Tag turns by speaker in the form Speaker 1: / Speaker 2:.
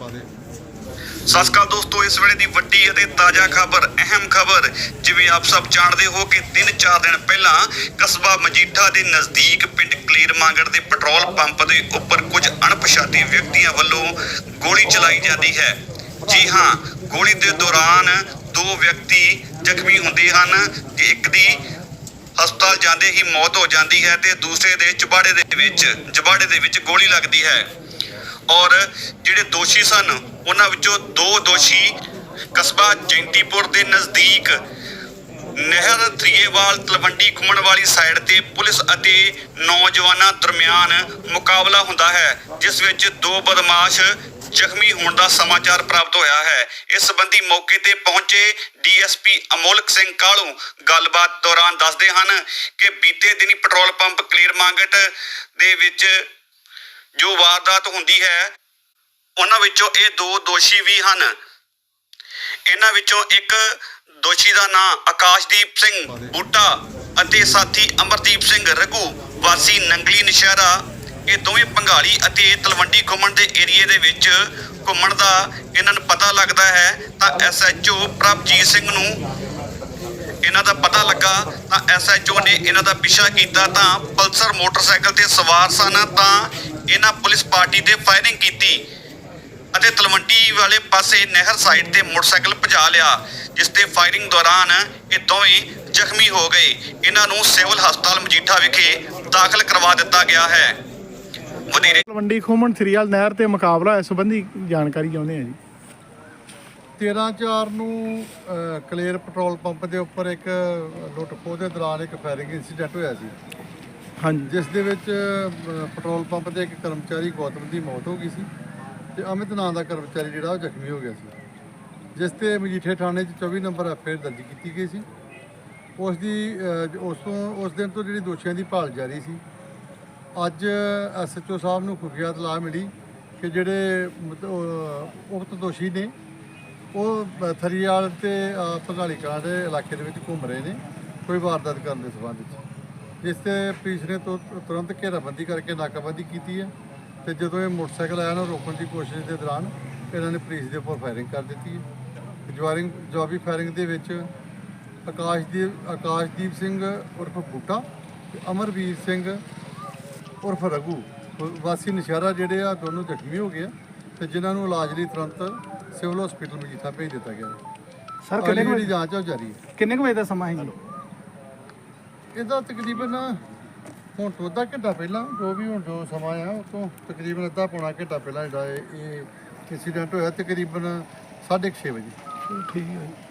Speaker 1: ਸਤਿ ਸ਼੍ਰੀ ਅਕਾਲ ਦੋਸਤੋ, ਇਸ ਵੇਲੇ ਦੀ ਵੱਡੀ ਅਤੇ ਤਾਜ਼ਾ ਖਬਰ, ਅਹਿਮ ਖਬਰ, ਜਿਵੇਂ ਆਪ ਸਭ ਜਾਣਦੇ ਹੋ ਕਿ 3-4 ਦਿਨ ਪਹਿਲਾਂ ਕਸਬਾ ਮਜੀਠਾ ਦੇ ਨਜ਼ਦੀਕ ਪਿੰਡ ਕਲੀਰ ਮਾਂਗੜ ਦੇ ਪੈਟਰੋਲ ਪੰਪ ਦੇ ਉੱਪਰ ਕੁਝ ਅਣਪਛਾਤੇ ਵਿਅਕਤੀਆਂ ਵੱਲੋਂ ਗੋਲੀ ਚਲਾਈ ਜਾਂਦੀ ਹੈ। ਜੀ ਹਾਂ, ਗੋਲੀ ਦੇ ਦੌਰਾਨ ਦੋ ਵਿਅਕਤੀ ਜ਼ਖਮੀ ਹੁੰਦੇ ਹਨ ਕਿ ਇੱਕ ਦੀ ਹਸਪਤਾਲ ਜਾਂਦੇ ਹੀ ਮੌਤ ਹੋ ਜਾਂਦੀ ਹੈ ਤੇ ਦੂਸਰੇ ਦੇ ਚਬਾੜੇ ਦੇ ਵਿੱਚ ਜਬਾੜੇ ਦੇ ਵਿੱਚ ਗੋਲੀ ਲੱਗਦੀ ਹੈ। ਔਰ ਜਿਹੜੇ ਦੋਸ਼ੀ ਸਨ, ਉਹਨਾਂ ਵਿੱਚੋਂ ਦੋ ਦੋਸ਼ੀ ਕਸਬਾ ਜੈਂਤੀਪੁਰ ਦੇ ਨਜ਼ਦੀਕ ਨਹਿਰ ਥਰੀਏਵਾਲ ਤਲਵੰਡੀ ਘੁੰਮਣ ਵਾਲੀ ਸਾਈਡ ਤੇ ਪੁਲਿਸ ਅਤੇ ਨੌਜਵਾਨਾਂ ਦਰਮਿਆਨ ਮੁਕਾਬਲਾ ਹੁੰਦਾ ਹੈ, ਜਿਸ ਵਿੱਚ ਦੋ ਬਦਮਾਸ਼ ਜ਼ਖਮੀ ਹੋਣ ਦਾ ਸਮਾਚਾਰ ਪ੍ਰਾਪਤ ਹੋਇਆ ਹੈ। ਇਸ ਸੰਬੰਧੀ ਮੌਕੇ ਤੇ ਪਹੁੰਚੇ ਡੀਐਸਪੀ ਅਮੋਲਕ ਸਿੰਘ ਕਾਲੂ ਗੱਲਬਾਤ ਦੌਰਾਨ ਦੱਸਦੇ ਹਨ ਕਿ ਬੀਤੇ ਦਿਨੀ ਪੈਟਰੋਲ ਪੰਪ ਕਲੀਅਰ ਮਾਂਗਟ ਦੇ ਵਿੱਚ ਜੋ ਵਾਰਦਾਤ ਹੁੰਦੀ ਹੈ, ਉਹਨਾਂ ਵਿੱਚੋਂ ਇਹ ਦੋ ਦੋਸ਼ੀ ਵੀ ਹਨ। ਇਹਨਾਂ ਵਿੱਚੋਂ ਇੱਕ ਦੋਸ਼ੀ ਦਾ ਨਾਂ ਆਕਾਸ਼ਦੀਪ ਸਿੰਘ ਬੂਟਾ ਅਤੇ ਸਾਥੀ ਅਮਰਦੀਪ ਸਿੰਘ ਰਘੂ, ਵਾਸੀ ਨੰਗਲੀ ਨਸ਼ਹਿਰਾ। ਇਹ ਦੋਵੇਂ ਪੰਘਾਲੀ ਅਤੇ ਤਲਵੰਡੀ ਘੁੰਮਣ ਦੇ ਏਰੀਏ ਦੇ ਵਿੱਚ ਘੁੰਮਣ ਦਾ ਇਹਨਾਂ ਨੂੰ ਪਤਾ ਲੱਗਦਾ ਹੈ, ਤਾਂ ਐਸਐਚਓ ਪ੍ਰਭਜੀਤ ਸਿੰਘ ਨੂੰ ਇਹਨਾਂ ਦਾ ਪਤਾ ਲੱਗਾ, ਤਾਂ ਐਸਐਚਓ ਨੇ ਇਹਨਾਂ ਦਾ ਪਿੱਛਾ ਕੀਤਾ, ਤਾਂ ਪਲਸਰ ਮੋਟਰਸਾਈਕਲ ਤੇ ਸਵਾਰ ਸਨ, ਤਾਂ ਇਹਨਾਂ ਪੁਲਿਸ ਪਾਰਟੀ ਤੇ ਫਾਇਰਿੰਗ ਕੀਤੀ ਅਤੇ ਤਲਵੰਡੀ ਵਾਲੇ ਪਾਸੇ ਨਹਿਰ ਸਾਈਡ ਤੇ ਮੋਟਰਸਾਈਕਲ ਭਜਾ ਲਿਆ ਜਿਸ ਤੇ ਫਾਇਰਿੰਗ ਦੌਰਾਨ ਇਹ ਦੋਵੇਂ ਜ਼ਖਮੀ ਹੋ ਗਏ। ਇਹਨਾਂ ਨੂੰ ਸਿਵਲ ਹਸਪਤਾਲ ਮਜੀਠਾ ਵਿਖੇ ਦਾਖਲ ਕਰਵਾ ਦਿੱਤਾ ਗਿਆ ਹੈ। ਵਧੇਰੇ
Speaker 2: ਤਲਵੰਡੀ ਖੋਮਣ ਸਰੀਆਲ ਨਹਿਰ ਤੇ ਮੁਕਾਬਲਾ ਇਸ ਸੰਬੰਧੀ ਜਾਣਕਾਰੀ ਚਾਹੁੰਦੇ ਆ ਜੀ।
Speaker 3: 13/4 ਨੂੰ ਅ, ਕਲੇਰ ਪੈਟਰੋਲ ਪੰਪ ਦੇ ਉੱਪਰ ਇੱਕ ਲੁੱਟ ਖੋਹ ਦੇ ਦੌਰਾਨ ਇੱਕ ਫਾਇਰਿੰਗ ਇਨਸੀਡੈਂਟ ਹੋਇਆ ਸੀ।
Speaker 2: ਹਾਂਜੀ।
Speaker 3: ਜਿਸ ਦੇ ਵਿੱਚ ਅ, ਪੈਟਰੋਲ ਪੰਪ ਦੇ ਇੱਕ ਕਰਮਚਾਰੀ ਗੌਤਮ ਦੀ ਮੌਤ ਹੋ ਗਈ ਸੀ ਤੇ ਅਮਿਤ ਨਾਂ ਦਾ ਕਰਮਚਾਰੀ ਜਿਹੜਾ ਉਹ ਜ਼ਖਮੀ ਹੋ ਗਿਆ ਸੀ। ਜਿਸ ਤੇ ਮਜੀਠੇ ਥਾਣੇ 'ਚ 24 ਨੰਬਰ ਐਫਆਈਆਰ ਦਰਜ ਕੀਤੀ ਗਈ ਸੀ। ਉਸ ਦੀ ਅ, ਉਸ ਤੋਂ ਉਸ ਦਿਨ ਤੋਂ ਜਿਹੜੀ ਦੋਸ਼ੀਆਂ ਦੀ ਭਾਲ ਜਾਰੀ ਸੀ। ਅੱਜ ਐਸਐਚਓ ਸਾਹਿਬ ਨੂੰ ਖੁਫੀਆ ਇਤਲਾਹ ਮਿਲੀ ਕਿ ਜਿਹੜੇ ਮਤ- ਅਹ ਉਕਤ ਦੋਸ਼ੀ ਨੇ ਉਹ ਅ, ਥਰੀਵਾਲ ਤੇ ਅ, ਭਗਾਲੀ ਕਲਾਂ ਦੇ ਇਲਾਕੇ ਦੇ ਵਿੱਚ ਘੁੰਮ ਰਹੇ ਨੇ ਕੋਈ ਵਾਰਦਾਤ ਕਰਨ ਦੇ ਸੰਬੰਧ ਵਿੱਚ। ਜਿਸ ਤੇ ਪੁਲਿਸ ਨੇ ਤੁਰੰਤ ਘੇਰਾਬੰਦੀ ਕਰਕੇ ਨਾਕਾਬੰਦੀ ਕੀਤੀ ਹੈ ਤੇ ਜਦੋਂ ਇਹ ਮੋਟਰਸਾਈਕਲ ਆਇਆ ਨਾ ਰੋਕਣ ਦੀ ਕੋਸ਼ਿਸ਼ ਦੇ ਦੌਰਾਨ ਇਹਨਾਂ ਨੇ ਪੁਲਿਸ ਦੇ ਉੱਪਰ ਫਾਇਰਿੰਗ ਕਰ ਦਿੱਤੀ ਹੈ। ਜਵਾਰਿੰਗ ਜਵਾਬੀ ਫਾਇਰਿੰਗ ਦੇ ਵਿੱਚ ਆਕਾਸ਼ਦੀਪ ਆਕਾਸ਼ਦੀਪ ਸਿੰਘ ਉਰਫ ਬੂਟਾ ਤੇ ਅਮਰਵੀਰ ਸਿੰਘ ਉਰਫ ਰਘੂ ਵਾਸੀ ਨਸ਼ਹਿਰਾ ਜਿਹੜੇ ਆ ਦੋਨੋਂ ਜ਼ਖਮੀ ਹੋ ਗਏ ਆ ਤੇ ਜਿਨ੍ਹਾਂ ਨੂੰ ਇਲਾਜ ਲਈ ਤੁਰੰਤ ਸਿਵਲ ਹਸਪੀਟਲ ਮਜੀਠਾ ਭੇਜ ਦਿੱਤਾ ਗਿਆ।
Speaker 2: ਸਰ ਕਿੰਨੇ ਵਜੇ
Speaker 3: ਜਾਂਚ ਆ ਉਹ ਜਾਰੀ ਹੈ।
Speaker 2: ਕਿੰਨੇ ਕੁ ਵਜੇ ਦਾ ਸਮਾਂ ਹੈ ਜੀ?
Speaker 3: ਇਹਦਾ ਤਕਰੀਬਨ ਹੁਣ ਤੋਂ ਅੱਧਾ ਘੰਟਾ ਪਹਿਲਾਂ, ਜੋ ਵੀ ਹੁਣ ਜੋ ਸਮਾਂ ਆ, ਉਹ ਤੋਂ ਤਕਰੀਬਨ ਅੱਧਾ ਪੌਣਾ ਘੰਟਾ ਪਹਿਲਾਂ ਜਿਹੜਾ ਇਹ ਇਹ ਇਨਸੀਡੈਂਟ ਹੋਇਆ ਤਕਰੀਬਨ 6:30 ਵਜੇ।
Speaker 2: ਠੀਕ ਹੈ ਜੀ।